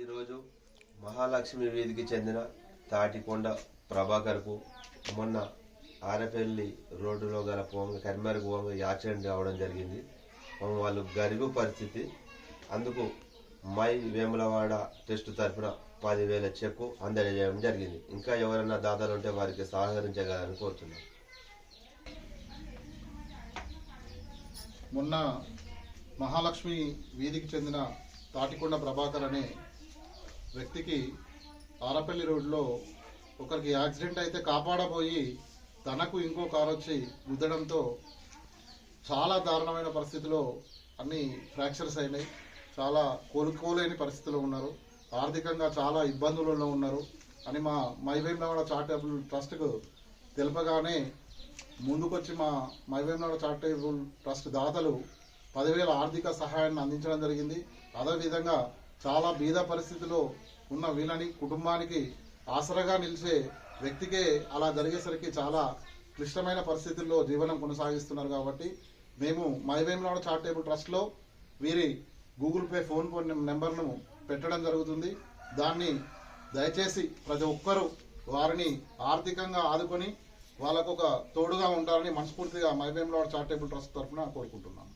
ఈరోజు మహాలక్ష్మి వీధికి చెందిన తాటికొండ ప్రభాకర్కు మొన్న ఆరపల్లి రోడ్డులో గల పోంగ కరిమేరకు పోంగ యాక్సిడెంట్ కావడం జరిగింది. వాళ్ళు గరిబు పరిస్థితి. అందుకు మై వేములవాడ టెస్ట్ తరఫున పదివేల చెక్కు అందజేయడం జరిగింది. ఇంకా ఎవరైనా దాదాలు ఉంటే వారికి సహకరించగలని కోరుతున్నాను మొన్న మహాలక్ష్మి వీధికి చెందిన తాటికొండ ప్రభాకర్ అనే వ్యక్తికి ఆరపల్లి రోడ్లో ఒకరికి యాక్సిడెంట్ అయితే కాపాడబోయి తనకు ఇంకో కారు వచ్చి గుద్దడంతో చాలా దారుణమైన పరిస్థితిలో అన్ని ఫ్రాక్చర్స్ అయినాయి. చాలా కోలుకోలేని పరిస్థితిలో ఉన్నారు. ఆర్థికంగా చాలా ఇబ్బందులలో ఉన్నారు. అని మా మైవేంలవాడ చారిటబుల్ ట్రస్ట్కు తెలపగానే ముందుకొచ్చి మా మైవేంలవాడ చారిటబుల్ ట్రస్ట్ దాతలు పదివేల ఆర్థిక సహాయాన్ని అందించడం జరిగింది. అదేవిధంగా చాలా బీద పరిస్థితిలో ఉన్న వీళ్ళని కుటుంబానికి ఆసరగా నిలిచే వ్యక్తికే అలా జరిగేసరికి చాలా క్లిష్టమైన పరిస్థితుల్లో జీవనం కొనసాగిస్తున్నారు కాబట్టి మేము మైవేంలవాడ చారిటేబుల్ ట్రస్ట్లో వీరి గూగుల్ పే ఫోన్ నెంబర్ను పెట్టడం జరుగుతుంది. దాన్ని దయచేసి ప్రతి ఒక్కరూ వారిని ఆర్థికంగా ఆదుకొని వాళ్ళకు ఒక తోడుగా ఉంటారని మనస్ఫూర్తిగా మైవేంలవాడ చారిటేబుల్ ట్రస్ట్ తరఫున కోరుకుంటున్నాను.